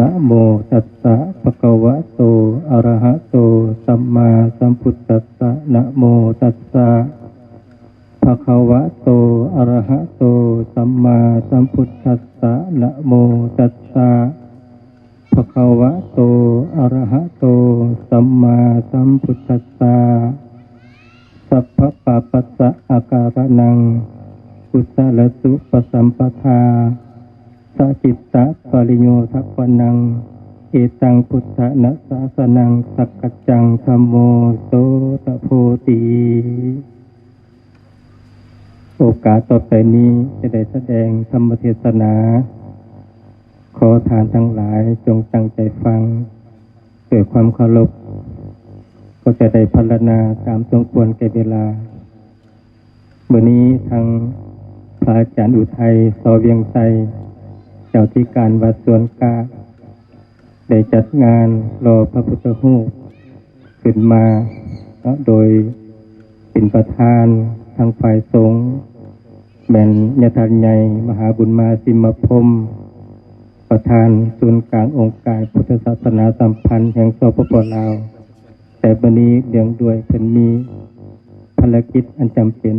นะโมตัสสะภะคะวะโต อะระหะโต สัมมาสัมพุทธัสสะนะโมตัสสะภะคะวะโต อะระหะโต สัมมาสัมพุทธัสสะนะโมตัสสะภะคะวะโต อะระหะโต สัมมาสัมพุทธัสสะ สัพพะปะปัสสะอาการนัง กุศลสุปสัมปทา สจิตตะปริโยทัพนัง เอตังพุทธนะสาสนังสักกจจังธรรมโมโสตโพตีโอกาสต่อไปนี้จะได้แสดงธรรมเทศนา ขอทานทั้งหลายจงตั้งใจฟังเกิดความเคารพก็จะได้พัลนาตามสมควรแก่เวลาเมื่อนี้ทางพระอาจารย์อุทัยสอเวียงไซ จ้าที่การวัดสวนกาได้จัดงานรอพระพุทธรูปขึ้นมาโดยเป็นประธานทางฝ่ายสงฆ์แม่นยทันใหญ่มหาบุญมาสิมพมประธานศูนย์กลางองค์การพุทธศาสนาสัมพันธ์แห่งสปปลาว แต่บันนี้เดืองด้วยเพิ่นมีภารกิจอันจำเป็น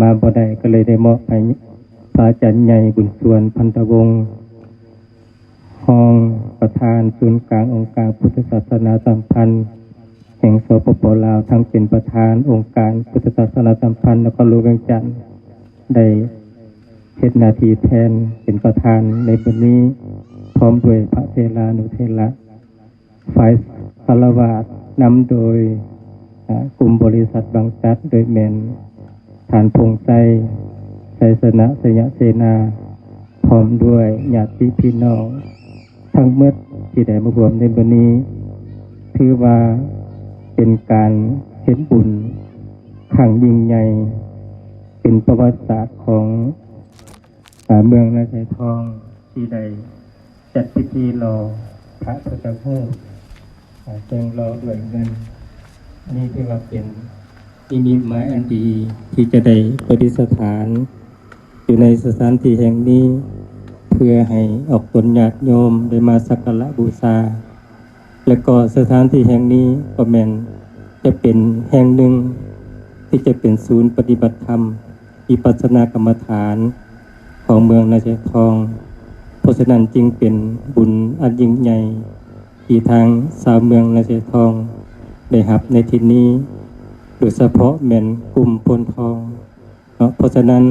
มาบ่ได้ก็เลยได้มอบให้ อาจารย์ใหญ่บุญส่วนพันธวงศ์ห้องประธานศูนย์กลางองค์การพุทธศาสนาสัมพันธ์แห่งสปปลาวทั้งเป็นประธานองค์การพุทธศาสนาสัมพันธ์แล้วก็รู้เวียงจันทร์ได้เฮ็ดนาทีแทนเป็นประธานในวันนี้ พร้อมด้วยพระเทลานุเทระฝ่ายคารวาสนำโดยกลุ่มบริษัทบางจัดโดยแมนฐานพงไซ ไซสนะสยะเสนา พร้อมด้วยญาติพี่น้องทั้งเมื่อที่ได้มารวมในวันนี้ ถือว่าเป็นการเห็นบุญขังยิ่งใหญ่ เป็นประวัติศาสตร์ของอาเมืองนาไทยทองที่ได้จัดพิธีรอพระพุทธรูปอ่าแจงรอด้วยเงินนนี้ที่ว่าเป็นนิมิตหมายอันดีที่จะได้ประดิษฐาน อยู่ในสถานที่แห่งนี้ เพื่อให้ออกตนญาติโยมได้มาสักการะบูชา และก็สถานที่แห่งนี้ก็แมนจะเป็นแห่งหนึ่ง ที่จะเป็นศูนย์ปฏิบัติธรรมวิปัสนากรรมฐานของเมืองนาเชทอง เพราะฉะนั้นจึงเป็นบุญอันยิ่งใหญ่ที่ทางสาวเมืองนาเชทองได้รับในที่นี้ โดยเฉพาะแม่นกลุ่มพลทอง เพราะฉะนั้น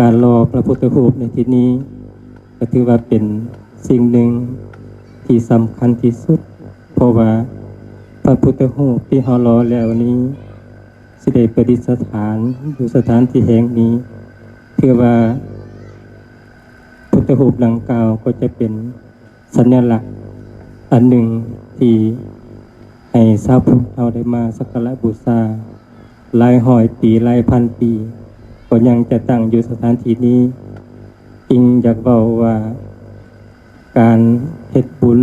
การรอพระพุทธรูปในที่นี้ ก็ถือว่าเป็นสิ่งหนึ่งที่สำคัญที่สุด เพราะว่าพระพุทธรูปที่เรารอแล้วนี้สิได้ประดิษฐานอยู่สถานที่แห่งนี้เพื่อว่าพุทธรูปดังกล่าวก็จะเป็นสัญลักษณ์อันหนึ่งที่ให้ชาวพุทธเราได้มาสักการะบูชาหลายหอยปีหลายพันปี ก็ยังจะตั้งอยู่สถานที่นี้จริงอยากบอกว่า การเฮ็ดบุญ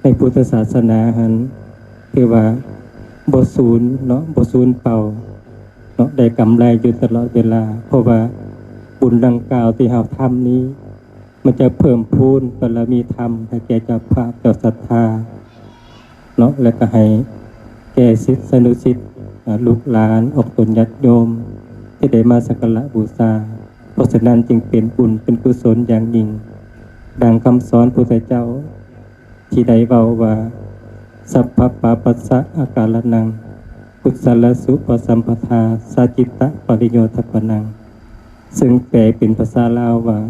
ในพุทธศาสนาหันคือว่าบสูญเนาะบสูญเป่าเนาะได้กำไรอยู่ตลอดเวลา เพราะว่าบุญดังกล่าวที่เราทำนี้ มันจะเพิ่มพูนบารมีธรรมให้แก่เจ้าภาพเจ้าศรัทธาเนาะและก็ให้แก่ศิษย์สนุสิษย์ลูกหลานออกตนญาติโยม ที่ได้มาสักการะบูชาเพราะฉะนั้นจึงเป็นบุญเป็นกุศลอย่างยิ่ง ดังคำสอนพุทธเจ้า ที่ได้เบาว่าสัพพะปาปัสสะอาการนังกุศลสุปสัมปทาสาจิตตะปริโยทปนัง ซึ่งแปลเป็นภาษาลาวว่า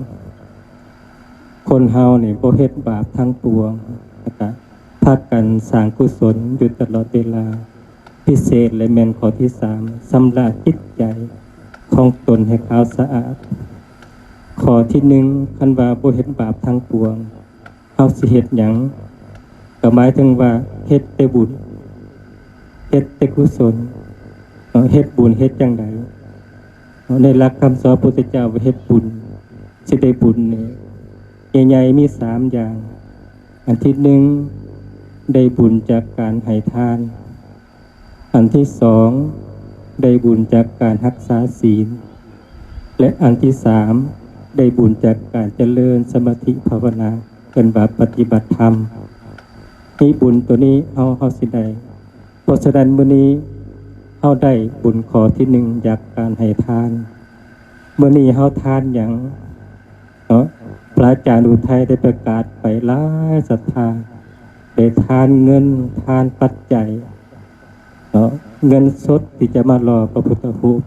คนเฮาเนี่ยบ่เฮ็ดบาปทั้งปวงนะครับพากันสร้างกุศลอยู่ตลอดเวลา พิเศษและแม่นข้อที่สามสำราญจิตใจ ของตนให้ขาวสะอาดข้อที่หนึ่งคันว่าบ่เฮ็ดบาปทั้งปวงเฮาสิเฮ็ดหยังก็หมายถึงว่าเฮ็ดแต่บุญเฮ็ดแต่กุศลเฮ็ดบุญเฮ็ดจังไดเอ่อในหลักคำสอนพุทธเจ้าว่าเฮ็ดบุญสิได้บุญนี่ใหญ่ๆมีสามอย่าง อันที่หนึ่งได้บุญจากการให้ทาน อันที่สอง ได้บุญจากการรักษาศีล และอันที่สามได้บุญจากการเจริญสมาธิภาวนาเป็นแบบปฏิบัติธรรมนี่บุญตัวนี้เอาเฮาสิได้เพราะฉะนั้นมื้อนี้เฮาได้บุญขอที่หนึ่งจากการให้ทานมื้อนี้เฮาทานหยังเนาะพระอาจารย์อุทัยได้ประกาศไปหลายศรัทธาได้ทานเงินทานปัจจัย เนาะเงินสดที่จะมารอพระพุทธรูป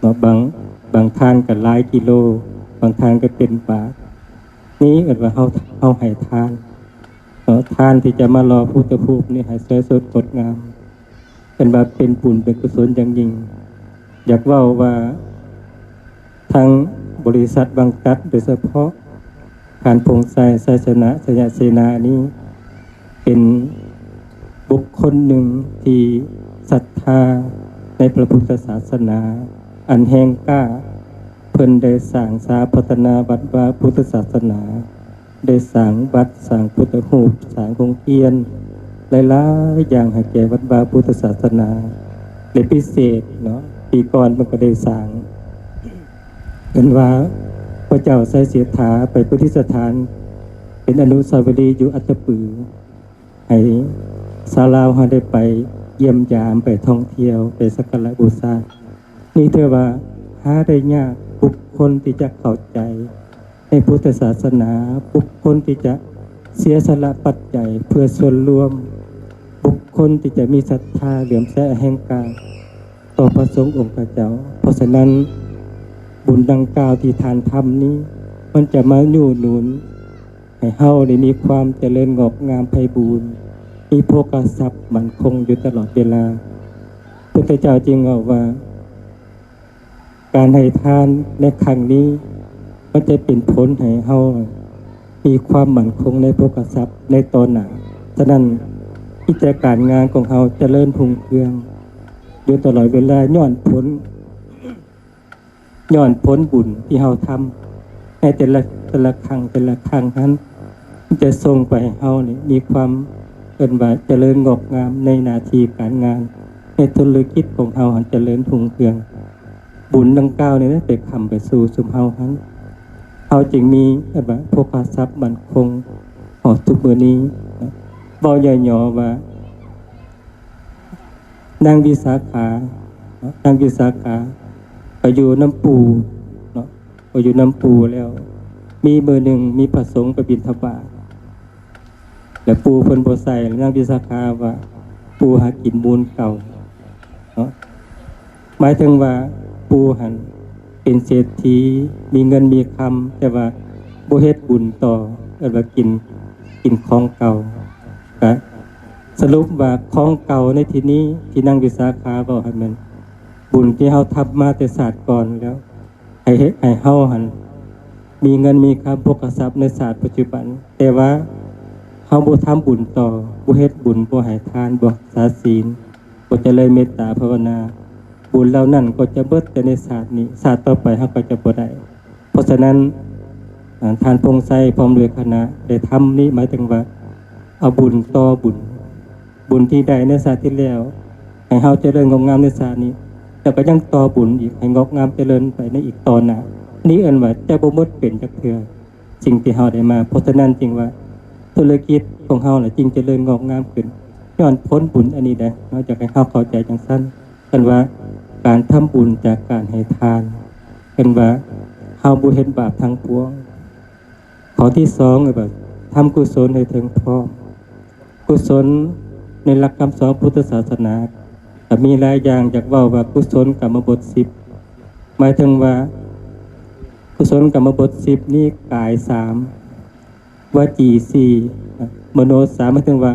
เนาะบางบางทานก็หลายกิโล บางทานก็เป็นบาทนี้เอิ้นว่าเฮาเฮาให้ทานเนาะทานที่จะมารอพุทธรูปนี่ให้สวยสดงดงามเป็นว่าเป็นบุญเป็นกุศลอย่างยิ่ง อยากว่าว่าทางบริษัทบางกัดโดยเฉพาะการพงไซไซสนะสยาเสนานี้เป็น บุคคลหนึ่งที่ศรัทธาในพระพุทธศาสนา อันแห่งกล้า เพิ่นได้สร้างสาพัฒนาวัดวาพุทธศาสนา ได้สร้างวัดสร้างพุทธรูปสร้างโรงเรียนหลายๆอย่างให้แก่วัดวาพุทธศาสนาในพิเศษเนาะปีก่อนมันก็ได้สร้างเป็นว่าพระเจ้าไสเสียถาไปพุทธิสถาน เป็นอนุสาวรีย์อยู่อัตตปือให้ สาวลาวเขาได้ไปเยี่ยมยามไปท่องเที่ยวไปสักการะบูชานี่เธอว่าหาได้ยากบุคคลที่จะเข้าใจ ในพุทธศาสนาบุคคลที่จะเสียสละปัจจัยเพื่อส่วนรวม บุคคลที่จะมีศรัทธาเหลื่อมแสแห่งกายต่อพระสงฆ์องค์พระเจ้า เพราะฉะนั้นบุญดังกล่าวที่ทานทำนี้ มันจะมาอยู่หนุน ให้เฮาได้มีความเจริญงอกงามไพบูรณ์ มีโภคทรัพย์มันคงอยู่ตลอดเวลาพุทธเจ้าจึงเอาว่า การให้ทานในครั้งนี้มันจะเป็นผลให้เฮามีความมั่นคงในโภคทรัพย์ในตอนหนาฉะนั้นกิจการงานของเฮาจเจริญพุ่งเครื่อง อยู่ตลอดเวลาย้อนผลย้อนผลบุญที่เฮาทำในแต่ละแต่ละครั้งแต่ละครั้งนั้นจะส่งไปให้เฮานี่มีความ เอินว่าเจริญงอกงามในนาทีการงานในธุรกิจของเฮาหันเจริญพุ่งเครื่อง บุญดังกล่าวนี่นะไปคำไปสู่สุมเฮาหันเฮาจึงมีเอิ้นว่าพกทรัพย์มันคงหอดทุกมือนี้บ่ใหญ่หยอว่านางวิสาขานาะนางวิสาขาไปอยู่น้ำปูเนาะไปอยู่น้ำปูแล้ว มีเบอร์หนึ่งมีพระสงฆ์ไปบิณฑบาต แล้วปูเพิ่นบ่ใส่แล้วนางวิสาขาว่า ปูหากินมูลเก่าเนาะหมายถึงว่าปูหันเป็นเศรษฐีมีเงินมีคำแต่ว่าบ่เฮ็ดบุญต่อเอิ้นว่ากินกินของเก่าก็สรุปว่าของเก่าในที่นี้ที่นั่งวิสาขาบอกให้มันบุญที่เฮาทำมาแต่ศาสตร์ก่อนแล้วให้เฮ็ดให้เฮาหันมีเงินมีคำพกทรัพย์ในศาสตร์ปัจจุบัน แต่ว่า เฮาบ่ทำบุญต่อบ่เฮ็ดบุญบ่ให้ทานบ่รักษาศีลบ่เจริญเมตตาภาวนา บุญเหล่านั้นก็จะเบิดแต่ในศาสตร์นี้ศาสตร์ต่อไปเฮาก็จะบ่ได้เพราะฉะนั้นทานพงไสพร้อมด้วยคณะได้ทำนี้หมายถึงว่าเอาบุญต่อบุญ บุญที่ใดในศาสตร์ที่แล้วให้เฮาเจริญงอกงามในศาสตร์นี้แต่ก็ยังต่อบุญอีกให้งอกงามเจริญไปในอีกตอนหน้านี่เอิ้นว่าจะบ่หมดเป็นจักเทื่อสิ่งที่เฮาได้มาเพราะฉะนั้นจริงว่า ธุรกิจของเฮาน่ะจริงเจริญงอกงามขึ้นย้อนพ้นบุญอันนี้ได้นอกจากให้เฮาเข้าใจจังซั่นกันว่าการทำบุญจากการให้ทานกันว่าเฮาบ่เห็นบาปทางปวงข้อที่สองก็แบบทำกุศลให้ถึงพร้อมกุศลในหลักคำสอนพุทธศาสนาแต่มีหลายอย่างจากเว่าว่ากุศลกรรมบทสิบหมายถึงว่ากุศลกรรมบทสิบนี่กายสาม วจีสี่มโนสามหมายถึงว่า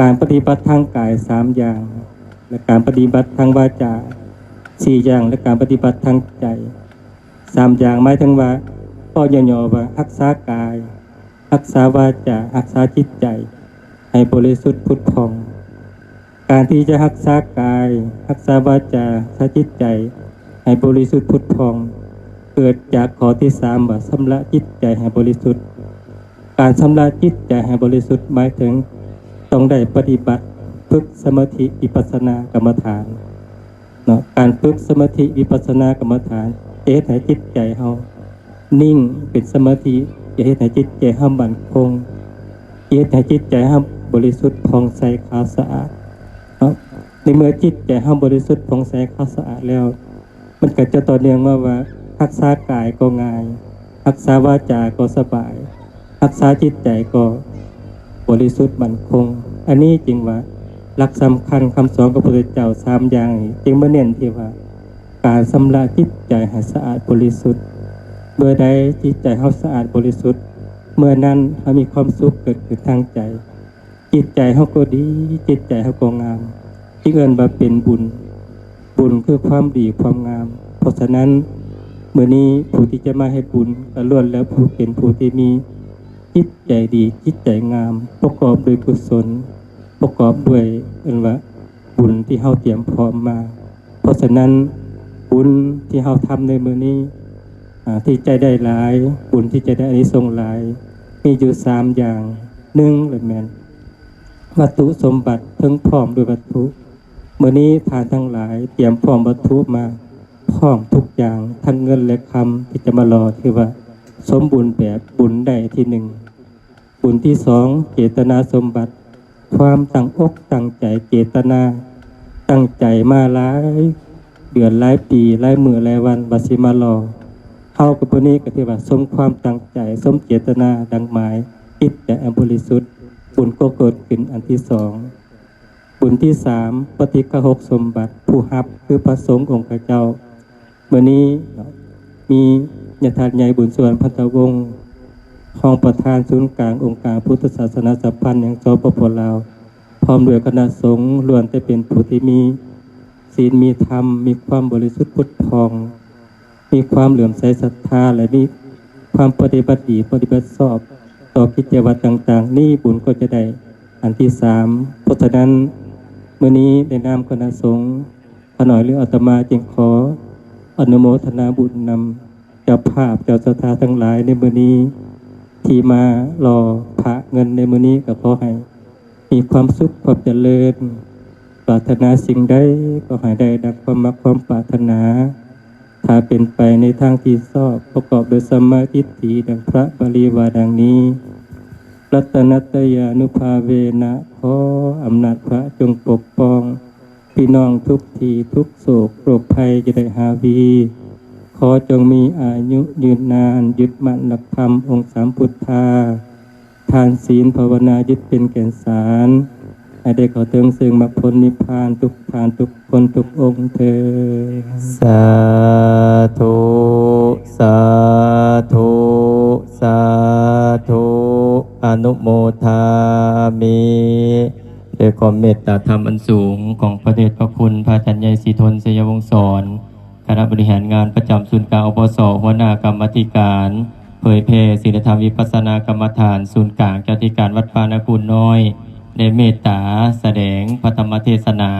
การปฏิบัติทางกายสามอย่าง และการปฏิบัติทางวาจาสี่อย่าง และการปฏิบัติทางใจสามอย่างหมายถึงว่าก็ย่อๆว่ารักษากาย รักษาวาจารักษาจิตใจ ให้บริสุทธิ์พุทธพอง การที่จะรักษากาย รักษาวาจารักษาจิตใจ ให้บริสุทธิ์พุทธพอง เกิดจากขอที่สามว่าชำระจิตใจให้บริสุทธิ์ การชำระจิตใจให้บริสุทธิ์หมายถึงต้องได้ปฏิบัติฝึกสมาธิวิปัสสนากรรมฐานเนาะการฝึกสมาธิวิปัสสนากรรมฐานเอสให้จิตใจเฮานิ่งเป็นสมาธิอย่าให้จิตใจห้ามบันคงอย่าให้จิตใจห้ามบริสุทธิ์ผ่องใสขาวสะอาดเนาะในเมื่อจิตใจห้ามบริสุทธิ์ผ่องใสขาวสะอาดแล้ว มันก็จะต่อเนื่องมาว่ารักษากายก็ง่ายรักษาวาจาก็สบาย รักษาจิตใจก็บริสุทธิ์มั่นคง อันนี้จริงว่าหลักสำคัญคำสอนของพระพุทธเจ้าสามอย่างนี้จึงมาเน้นที่ว่า การสำระจิตใจให้สะอาดบริสุทธิ์เมื่อใดจิตใจเขาสะอาดบริสุทธิ์ เมื่อนั้นเขามีความสุขเกิดขึ้นทางใจ จิตใจเขาก็ดี จิตใจเขาก็งามที่เอินว่าเป็นบุญ บุญคือความดีความงาม เพราะฉะนั้นเมื่อนี้ผู้ที่จะมาให้บุญก็ล้วนแล้วผู้เป็นผู้ที่มี จิตใจดีจิตใจงาม ประกอบด้วยกุศล ประกอบด้วยเอินว่าบุญที่เขาเตรียมพร้อมมา เพราะฉะนั้นบุญที่เขาทำในมือนี้ที่ใจได้หลาย บุญที่จะได้อานิสงส์หลาย มีอยู่สามอย่างหนึ่งเลยแมนวัตถุสมบัติเพิ่งพร้อมด้วยวัตถุเมื่อนี้ทานทั้งหลายเตรียมพร้อมวัตถุมาพร้อมทุกอย่างทั้งเงินและคำที่จะมารอที่ว่า สมบูรณ์แบบบุญได้ที่หนึ่ง บุญที่สองเจตนาสมบัติ ความตั้งอกตั้งใจเจตนา ตั้งใจมาหลาย เดือนหลายปีหลายมือหลายวันบาสิมารอเฮากับพวกนี้ก็ที่ว่าสมความตั้งใจสมเจตนาดังหมายจิตแต่อันบริสุทธิ์บุญก็เกิดขึ้นอันที่สองบุญที่สามปฏิฆหกสมบัติผู้ฮับคือพระสงฆ์องค์เจ้าเมื่อนี้มีญาติใหญ่บุญส่วนพันธวงศ์ ห้องประธานศูนย์กลางองค์การพุทธศาสนาสัมพันธ์แห่งสปปลาว พร้อมด้วยคณะสงฆ์ล้วนแต่เป็นผู้ที่มีศีลมีธรรม มีความบริสุทธิ์พุทธพอง มีความเหลื่อมใสศรัทธาและมีความปฏิบัติดีปฏิบัติชอบ ต่อกิจวัตรต่าง ๆ นี่บุญก็จะได้อันที่สามเพราะฉะนั้นเมื่อนี้ในนามคณะสงฆ์ขน่อยหรืออาตมาจึงขออนุโมทนาบุญนำเจ้าภาพเจ้าศรัทธาทั้งหลายในเมื่อนี้ ที่มารอพระเงินในมือนี้ก็ขอให้ มีความสุขความเจริญ ปรารถนาสิ่งใดก็ให้ได้ดังความมักความปรารถนา ถ้าเป็นไปในทางที่ชอบประกอบด้วยสมาทิฏฐิดังพระบาลีว่าดังนี้ รัตนัตยานุภาเวนะขออำนาจพระจงปกป้อง พี่น้องทุกทีทุกโศกโรคภัยจะได้หาวี ขอจงมีอายุยืนนานยึดมั่นหลักธรรมองค์สามพุทธา ทานศีลภาวนายึดเป็นแก่นสารให้ได้ขอเติงซึ่งมรรคผลนิพพานทุกทานทุกคนทุกองค์เธอ สาธุ สาธุ สาธุ อนุโมทามิด้วยความเมตตาธรรมอันสูงของพระเดชพระคุณพระอาจารย์ใหญ่ศรีทนสยวงศ์สอน คณะบริหารงานประจำศูนย์กลางอปสหัวหน้ากรรมธิการ เผยเพรศีลธรรมวิปัสสนากรรมฐานศูนย์กลางเจ้าธิการวัดปานาคุลน้อย ในเมตตาแสดงพระธรรมเทศนา